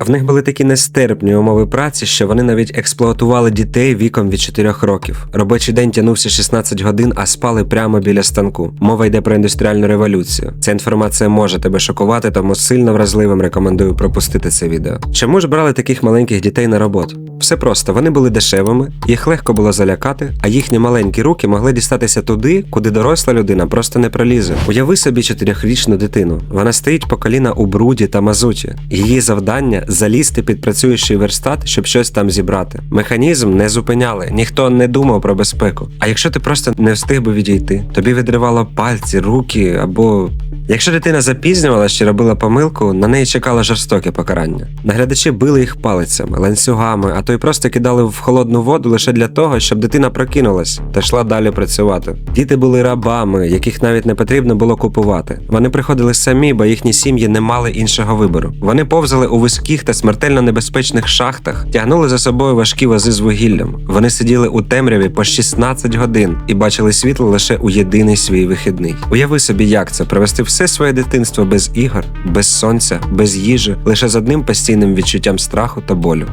В них були такі нестерпні умови праці, що вони навіть експлуатували дітей віком від 4 років. Робочий день тягнувся 16 годин, а спали прямо біля станку. Мова йде про індустріальну революцію. Ця інформація може тебе шокувати, тому сильно вразливим рекомендую пропустити це відео. Чому ж брали таких маленьких дітей на роботу? Все просто, вони були дешевими, їх легко було залякати, а їхні маленькі руки могли дістатися туди, куди доросла людина просто не пролізе. Уяви собі чотирьохрічну дитину. Вона стоїть по коліна у бруді та мазуті. Її завдання залізти під працюючий верстат, щоб щось там зібрати. Механізм не зупиняли, ніхто не думав про безпеку. А якщо ти просто не встиг би відійти, тобі відривало пальці, руки або. Якщо дитина запізнювалася чи робила помилку, на неї чекало жорстоке покарання. Наглядачі били їх палицями, ланцюгами, а то й просто кидали в холодну воду лише для того, щоб дитина прокинулась та йшла далі працювати. Діти були рабами, яких навіть не потрібно було купувати. Вони приходили самі, бо їхні сім'ї не мали іншого вибору. Вони повзали у вузьких та смертельно небезпечних шахтах, тягнули за собою важкі вози з вугіллям. Вони сиділи у темряві по 16 годин і бачили світло лише у єдиний свій вихідний. Уяви собі, як це провести все своє дитинство без ігор, без сонця, без їжі, лише з одним постійним відчуттям страху та болю.